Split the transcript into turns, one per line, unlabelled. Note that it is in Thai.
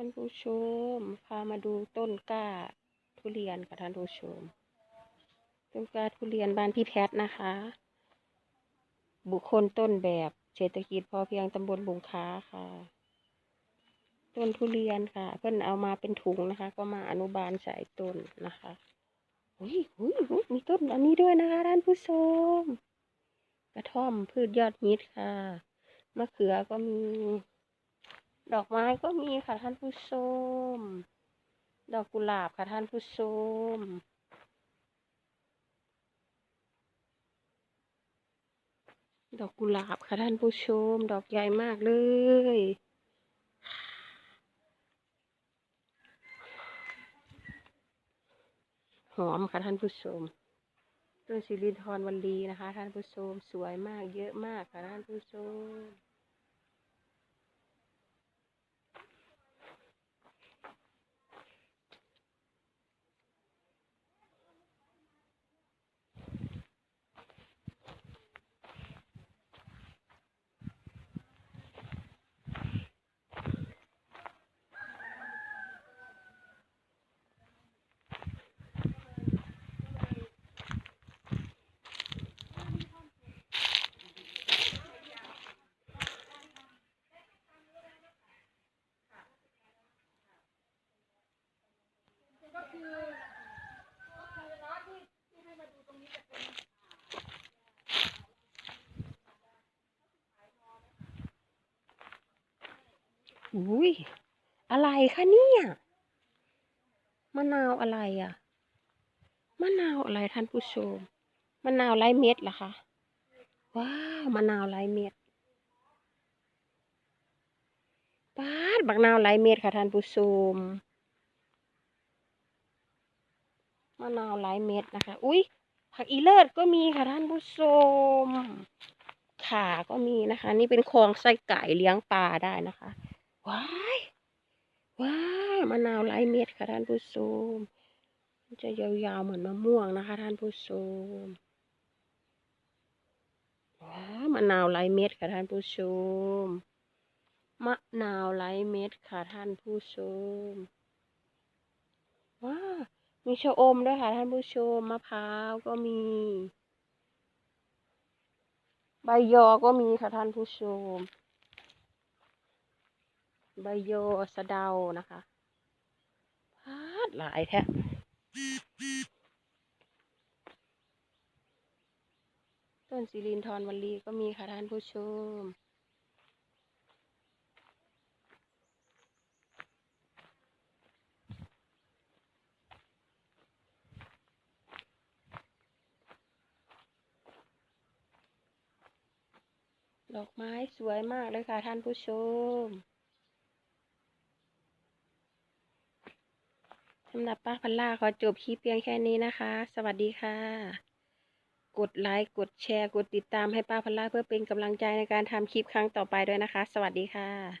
ท่านผู้ชม พามาดูต้นกล้าทุเรียนค่ะท่านผู้ชม ต้นกล้าทุเรียนบ้านพี่แพทนะคะ บุคคลต้นแบบเศรษฐกิจพอเพียงตำบลบุงค้าค่ะ ต้นทุเรียนค่ะ เพิ่อนเอามาเป็นถุงนะคะ ก็มาอนุบาลใส่ต้นนะคะอุ้ยอุ้ยอุ๊ยมีต้นอันนี้ด้วยนะคะท่านผู้ชม กระท่อมพืชยอดฮิตค่ะ มะเขือก็มี ดอกไม้ก็มีค่ะท่านผู้ชม ดอกกุหลาบค่ะท่านผู้ชม ดอกกุหลาบค่ะท่านผู้ชม ดอกใหญ่มากเลยหอมค่ะท่านผู้ชมต้นสิรินทรวันลีนะคะ ท่านผู้ชมสวยมากเยอะมากค่ะท่านผู้ชม
คือก็คือล้อที่ที่ให้มาดูตรงนี้จะเป็น
อุ้ยอะไรคะเนี่ยมะนาวอะไรอะมะนาวอะไรท่านผู้ชมมะนาวไร้เม็ดเหรอคะว้าวมะนาวไร้เม็ดป๊าดบักนาวไร้เม็ดค่ะท่านผู้ชม มะ นาวไร้เม็ดนะคะ อุ้ยผักอีเลิศก็มีค่ะท่านผู้ชมขาก็มีนะคะ นี่เป็นคลองไส้ไก่เลี้ยงปลาได้นะคะว้ายว้ามะนาวไร้เม็ดค่ะท่านผู้ชมจะยาวๆเหมือนมะม่วงนะคะ ท่านผู้ชมว้ามะนาวไร้เม็ดค่ะท่านผู้ชมมะนาวไร้เม็ดค่ะท่านผู้ชมว้า มีชะอมด้วยค่ะท่านผู้ชมมะพร้าวก็มี ใบยอก็มีค่ะท่านผู้ชม ใบยอสะเดานะคะพาดหลายแท้ต้นสิรินทรวันลีก็มีค่ะท่านผู้ชม ดอกไม้สวยมากเลยค่ะท่านผู้ชมสำหรับป้าพัลล่าขอจบคลิปเพียงแค่นี้นะคะ สวัสดีค่ะ กดไลค์กดแชร์ กดติดตามให้ป้าพัลล่าเพื่อเป็นกำลังใจในการทำคลิปครั้งต่อไปด้วยนะคะ สวัสดีค่ะ